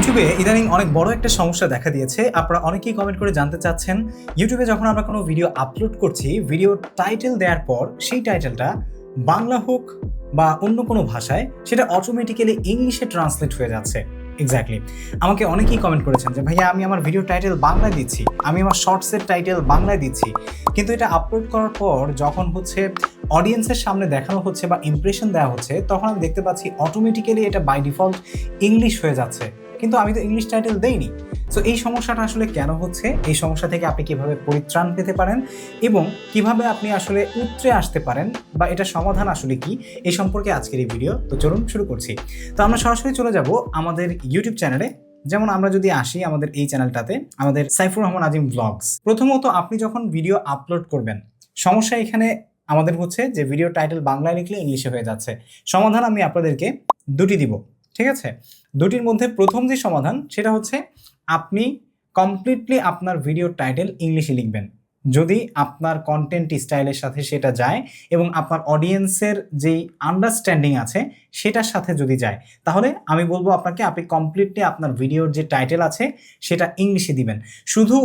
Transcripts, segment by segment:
ইউটিউবে ইদানিং অনেক বড় একটা সমস্যা দেখা দিয়েছে। আপনারা অনেকেই কমেন্ট করে জানতে চাচ্ছেন ইউটিউবে যখন আমরা কোনো ভিডিও আপলোড করছি ভিডিও টাইটেল দেওয়ার পর সেই টাইটেলটা বাংলা হোক বা অন্য কোনো ভাষায় সেটা অটোমেটিক্যালি ইংলিশে ট্রান্সলেট হয়ে যাচ্ছে। এক্স্যাক্টলি আমাকে অনেকেই কমেন্ট করেছেন যে, ভাইয়া, আমি আমার ভিডিও টাইটেল বাংলায় দিচ্ছি, আমি আমার শর্টসের টাইটেল বাংলায় দিচ্ছি। কিন্তু এটা আপলোড করার পর যখন হচ্ছে অডিয়েন্সের সামনে দেখানো হচ্ছে বা ইমপ্রেশন দেওয়া হচ্ছে, তখন আমি দেখতে পাচ্ছি অটোমেটিক্যালি এটা বাই ডিফল্ট ইংলিশ হয়ে যাচ্ছে। কিন্তু আমি তো ইংলিশ টাইটেল দেইনি। সো এই সমস্যাটা আসলে কেন হচ্ছে? এই সমস্যা থেকে আপনি কীভাবে পরিত্রাণ পেতে পারেন? এবং কীভাবে আপনি আসলে উতরে আসতে পারেন? বা এটা সমাধান আসলে কি? এই সম্পর্কে আজকের এই ভিডিও তো চলুন শুরু করছি। তো আমরা সরাসরি চলে যাব আমাদের ইউটিউব চ্যানেলে যেমন আমরা যদি আসি আমাদের এই চ্যানেলটাতে আমাদের সাইফুর রহমান আজিম ব্লগস প্রথমত আপনি যখন ভিডিও আপলোড করবেন, সমস্যা এখানে আমাদের হচ্ছে যে ভিডিও টাইটেল বাংলায় লিখলে ইংলিশে হয়ে যাচ্ছে। সমাধান আমি আপনাদেরকে দুটি দিব। ঠিক আছে? দুটির মধ্যে প্রথম যে সমাধান, সেটা হচ্ছে আপনি কমপ্লিটলি আপনার ভিডিও টাইটেল ইংলিশে লিখবেন। যদি আপনার কন্টেন্ট স্টাইলের সাথে সেটা যায় এবং আপনার অডিয়েন্সের যেই আন্ডারস্ট্যান্ডিং আছে সেটার সাথে যদি যায়, তাহলে আমি বলব আপনাকে আপনি কমপ্লিটলি আপনার ভিডিওর যে টাইটেল আছে সেটা ইংলিশে দিবেন। শুধু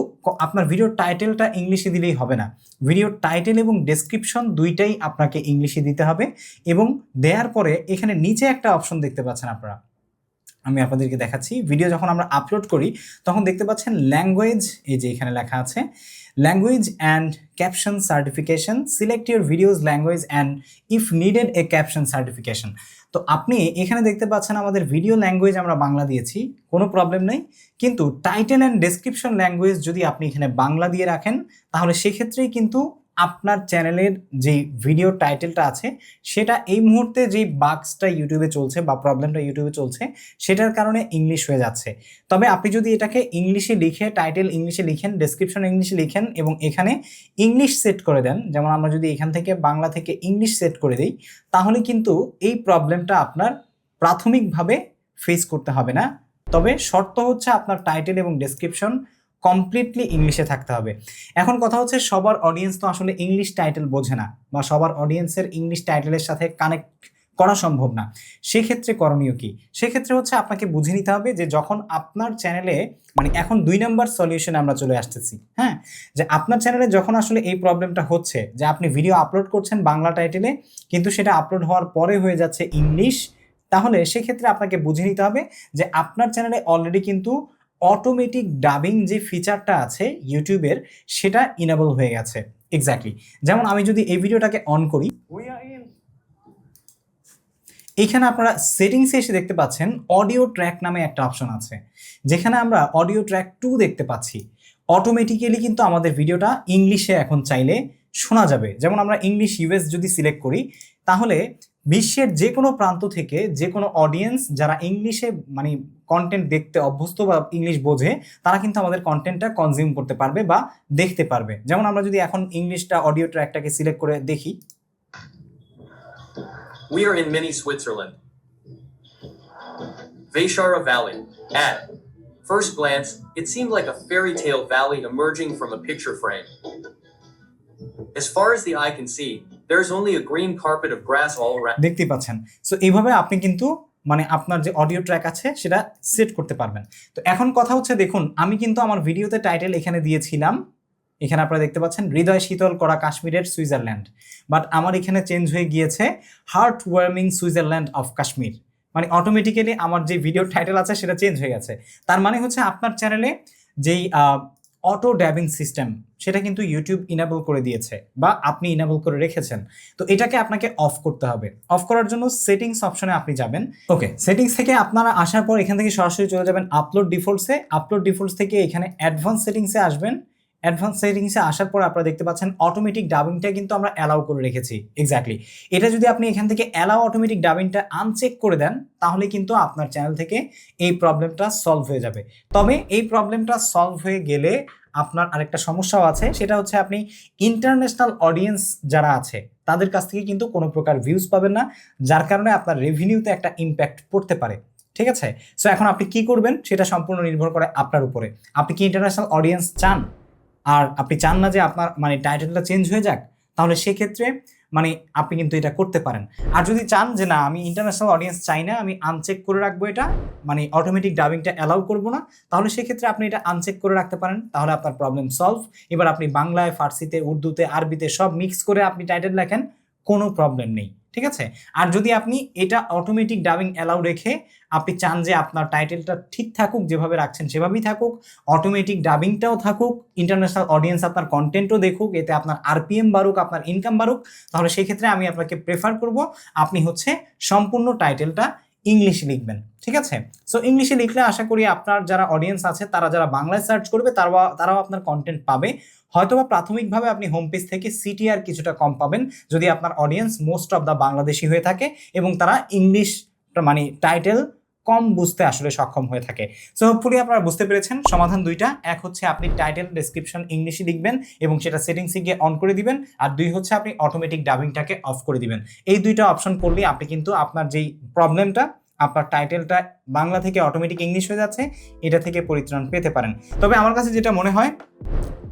আপনার ভিডিওর টাইটেলটা ইংলিশে দিলেই হবে না। ভিডিওর টাইটেল এবং ডেসক্রিপশন দুইটাই আপনাকে ইংলিশে দিতে হবে এবং দেওয়ার পরে এখানে নিচে একটা অপশন দেখতে পাচ্ছেন আপনারা। আমি আপনাদেরকে দেখাচ্ছি। ভিডিও যখন আমরা আপলোড করি, তখন দেখতে পাচ্ছেন ল্যাঙ্গুয়েজ এই যে এখানে লেখা আছে language and caption certification select your videos language and if needed a caption certification তো আপনি এখানে দেখতে পাচ্ছেন আমাদের ভিডিও ল্যাঙ্গুয়েজ আমরা বাংলা দিয়েছি, কোনো প্রবলেম নেই। কিন্তু টাইটেল অ্যান্ড ডেসক্রিপশন ল্যাঙ্গুয়েজ যদি আপনি এখানে বাংলা দিয়ে রাখেন, তাহলে সেক্ষেত্রেই কিন্তু আপনার চ্যানেলের যে ভিডিও টাইটেলটা আছে, সেটা এই মুহূর্তে যেই বাক্সটা ইউটিউবে চলছে বা প্রবলেমটা ইউটিউবে চলছে, সেটার কারণে ইংলিশ হয়ে যাচ্ছে। তবে আপনি যদি এটাকে ইংলিশে লিখে টাইটেল ইংলিশে লিখেন ডেসক্রিপশন ইংলিশে লিখেন এবং এখানে ইংলিশ সেট করে দেন, যেমন আমরা যদি এখান থেকে বাংলা থেকে ইংলিশ সেট করে দিই, তাহলে কিন্তু এই প্রবলেমটা আপনার প্রাথমিকভাবে ফেস করতে হবে না। তবে শর্ত হচ্ছে আপনার টাইটেল এবং ডেসক্রিপশন কমপ্লিটলি ইংলিশে থাকতে হবে। এখন কথা হচ্ছে সবার অডিয়েন্স তো আসলে ইংলিশ টাইটেল বোঝে না বা সবার অডিয়েন্সের ইংলিশ টাইটেলের সাথে কানেক্ট করা সম্ভব না। সেক্ষেত্রে করণীয় কি? সেক্ষেত্রে হচ্ছে আপনাকে বুঝে নিতে হবে যে যখন আপনার চ্যানেলে মানে এখন দুই নম্বর সলিউশনে আমরা চলে আসতেছি হ্যাঁ? যে আপনার চ্যানেলে যখন আসলে এই প্রবলেমটা হচ্ছে, যে আপনি ভিডিও আপলোড করছেন বাংলা টাইটেলে কিন্তু সেটা আপলোড হওয়ার পরে হয়ে যাচ্ছে ইংলিশ তাহলে সেক্ষেত্রে আপনাকে বুঝে নিতে হবে যে আপনার চ্যানেলে অলরেডি কিন্তু অটোমেটিক ডাবিং যে ফিচারটা আছে ইউটিউবের সেটা ইনেবল হয়ে গেছে। এক্স্যাক্টলি যেমন আমি যদি এই ভিডিওটাকে অন করি এখানে আপনারা সেটিংসে এসে দেখতে পাচ্ছেন অডিও ট্র্যাক নামে একটা অপশন আছে। যেখানে আমরা অডিও ট্র্যাক টু দেখতে পাচ্ছি। অটোমেটিক্যালি কিন্তু আমাদের ভিডিওটা ইংলিশে এখন চাইলে শোনা যাবে। যেমন আমরা ইংলিশ ইউএস যদি সিলেক্ট করি তাহলে বিশ্বের যে কোনো প্রান্ত থেকে যে কোনো অডিয়েন্স যারা ইংলিশে মানে কন্টেন্ট দেখতে অভ্যস্ত বা ইংলিশ বোঝে তারা কিন্তু আমাদের কন্টেন্টটা কনজিউম করতে পারবে বা দেখতে পারবে যেমন আমরা যদি এখন ইংলিশটা অডিও ট্র্যাকটাকে সিলেক্ট করে দেখি We are in mini Switzerland. Veshara Valley. At first glance, it seemed like a fairy tale valley emerging from a picture frame. As far as the eye can see, দেখতেই পাচ্ছেন। So এইভাবে আপনি কিন্তু মানে আপনার যে অডিও ট্র্যাক আছে, সেটা সেট করতে পারবেন। তো এখন কথা হচ্ছে, দেখুন, আমি কিন্তু আমার ভিডিওতে টাইটেল এখানে দিয়েছিলাম। এখানে আপনারা দেখতে পাচ্ছেন, হৃদয় শীতল করা কাশ্মীরের সুইজারল্যান্ড। বাট আমার এখানে চেঞ্জ হয়ে গিয়েছে heart warming Switzerland of Kashmir. মানে অটোমেটিক্যালি আমার যে ভিডিও টাইটেল আছে, সেটা চেঞ্জ হয়ে গেছে। তার মানে হচ্ছে, আপনার চ্যানেলে যেই অটো ড্যাবিং সিস্টেম, সেটা কিন্তু ইউটিউব ইনেবল করে দিয়েছে বা আপনি ইনেবল করে রেখেছেন। তো এটাকে আপনাকে অফ করতে হবে। অফ করার জন্য সেটিংস অপশনে আপনি যাবেন। ওকে সেটিংস থেকে আপনারা আসার পর এখান থেকে সরাসরি চলে যাবেন আপলোড ডিফল্টসে আপলোড ডিফল্টস থেকে এখানে অ্যাডভান্স সেটিংসে আসবেন। অ্যাডভান্স সেটিংসে আসার পর আপনারা দেখতে পাচ্ছেন অটোমেটিক ডাবিংটা কিন্তু আমরা অ্যালাউ করে রেখেছি। এক্স্যাক্টলি এটা যদি আপনি এখান থেকে অ্যালাউ অটোমেটিক ডাবিংটা আনচেক করে দেন, তাহলে কিন্তু আপনার চ্যানেল থেকে এই প্রবলেমটা সলভ হয়ে যাবে। তবে এই প্রবলেমটা সলভ হয়ে গেলে আপনার আরেকটা সমস্যাও আছে, সেটা হচ্ছে আপনি ইন্টারন্যাশনাল অডিয়েন্স যারা আছে, তাদের কাছ থেকে কিন্তু কোনো প্রকার ভিউজ পাবেন না, যার কারণে আপনার রেভিনিউতে একটা ইম্প্যাক্ট পড়তে পারে। ঠিক আছে? সো এখন আপনি কি করবেন, সেটা সম্পূর্ণ নির্ভর করে আপনার উপরে। আপনি কি ইন্টারন্যাশনাল অডিয়েন্স চান? আর আপনি চান না যে আপনার মানে টাইটেলটা চেঞ্জ হয়ে যাক, তাহলে সেক্ষেত্রে মানে আপনি কিন্তু এটা করতে পারেন। আর যদি চান যে না, আমি ইন্টারন্যাশনাল অডিয়েন্স চাই না, আমি আনচেক করে রাখব এটা মানে অটোমেটিক ডাবিংটা অ্যালাউ করব না, তাহলে সেক্ষেত্রে আপনি এটা আনচেক করে রাখতে পারেন, তাহলে আপনার প্রবলেম সলভ এবার আপনি বাংলায়, ফার্সিতে, উর্দুতে, আরবিতে সব মিক্স করে আপনি টাইটেল লেখেন, কোনো প্রবলেম নেই। ঠিক আছে? আর যদি আপনি এটা অটোমেটিক ডাবিং অ্যালাউ রেখে আপনি চান যে আপনার টাইটেলটা ঠিক থাকুক, যেভাবে রাখছেন সেভাবেই থাকুক অটোমেটিক ডাবিংটাও থাকুক ইন্টারন্যাশনাল অডিয়েন্স আপনার কন্টেন্টও দেখুক, এতে আপনার আরপিএম বাড়ুক, আপনার ইনকাম বাড়ুক, তাহলে সেই ক্ষেত্রে আমি আপনাকে প্রেফার করব, আপনি হচ্ছে সম্পূর্ণ টাইটেলটা ইংলিশে লিখবেন, ঠিক আছে? সো ইংলিশে লিখলে আশা করি আপনার যারা অডিয়েন্স আছে, তারা যারা বাংলায় সার্চ করবে তারা তারাও আপনার কন্টেন্ট পাবে। হয়তোবা প্রাথমিকভাবে আপনি হোম পেজ থেকে সিটিআর কিছুটা কম পাবেন, যদি আপনার audience most of the Bangladeshi হয়ে থাকে এবং তারা ইংলিশ মানে টাইটেল কম বুঝতে আসলে সক্ষম হয়ে থাকে। সো হোপফুলি আপনারা বুঝতে পেরেছেন। সমাধান দুইটা। এক হচ্ছে আপনি টাইটেল ডেসক্রিপশন ইংলিশে লিখবেন এবং সেটা সেটিংসে গিয়ে অন করে দিবেন। আর দুই হচ্ছে আপনি অটোমেটিক ডাবিংটাকে অফ করে দিবেন। এই দুইটা অপশন করলে আপনি কিন্তু আপনার যেই প্রবলেমটা আপনার টাইটেলটা বাংলা থেকে অটোমেটিক ইংলিশ হয়ে যাচ্ছে, এটা থেকে পরিত্রাণ পেতে পারেন। তবে আমার কাছে যেটা মনে হয়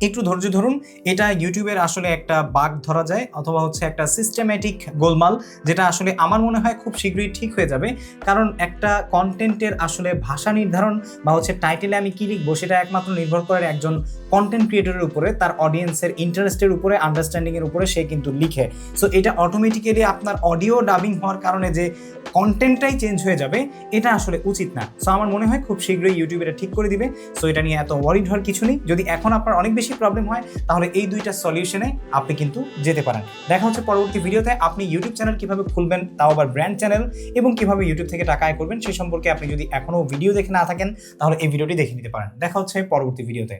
একটু ধৈর্য ধরুন, এটা ইউটিউবের আসলে একটা বাগ ধরা যায় অথবা হচ্ছে একটা সিস্টেম্যাটিক গোলমাল, যেটা আসলে আমার মনে হয় খুব শীঘ্রই ঠিক হয়ে যাবে। কারণ একটা কন্টেন্টের আসলে ভাষা নির্ধারণ বা হচ্ছে টাইটেলে আমি কী লিখব, সেটা একমাত্র নির্ভর করে একজন কন্টেন্ট ক্রিয়েটরের উপরে, তার অডিয়েন্সের ইন্টারেস্টের উপরে আন্ডারস্ট্যান্ডিংয়ের উপরে সে কিন্তু লিখে। সো এটা অটোমেটিক্যালি আপনার অডিও ডাবিং হওয়ার কারণে যে কন্টেন্টটাই চেঞ্জ হয়ে যাবে, এটা আসলে উচিত না। সো আমার মনে হয় খুব শীঘ্রই ইউটিউব এটা ঠিক করে দিবে। সো এটা নিয়ে এত ওয়ারিড হওয়ার কিছু নেই। যদি এখন আপনার অনেক বেশি প্রবলেম হয়, তাহলে এই দুইটা সলিউশনে আপনি কিন্তু যেতে পারেন। দেখা হচ্ছে পরবর্তী ভিডিওতে আপনি ইউটিউব চ্যানেল কীভাবে খুলবেন, তাও আবার ব্র্যান্ড চ্যানেল এবং কীভাবে ইউটিউব থেকে টাকা আয় করবেন, সে সম্পর্কে আপনি যদি এখনও ভিডিও দেখে না থাকেন, তাহলে এই ভিডিওটি দেখে নিতে পারেন। দেখা হচ্ছে পরবর্তী ভিডিওতে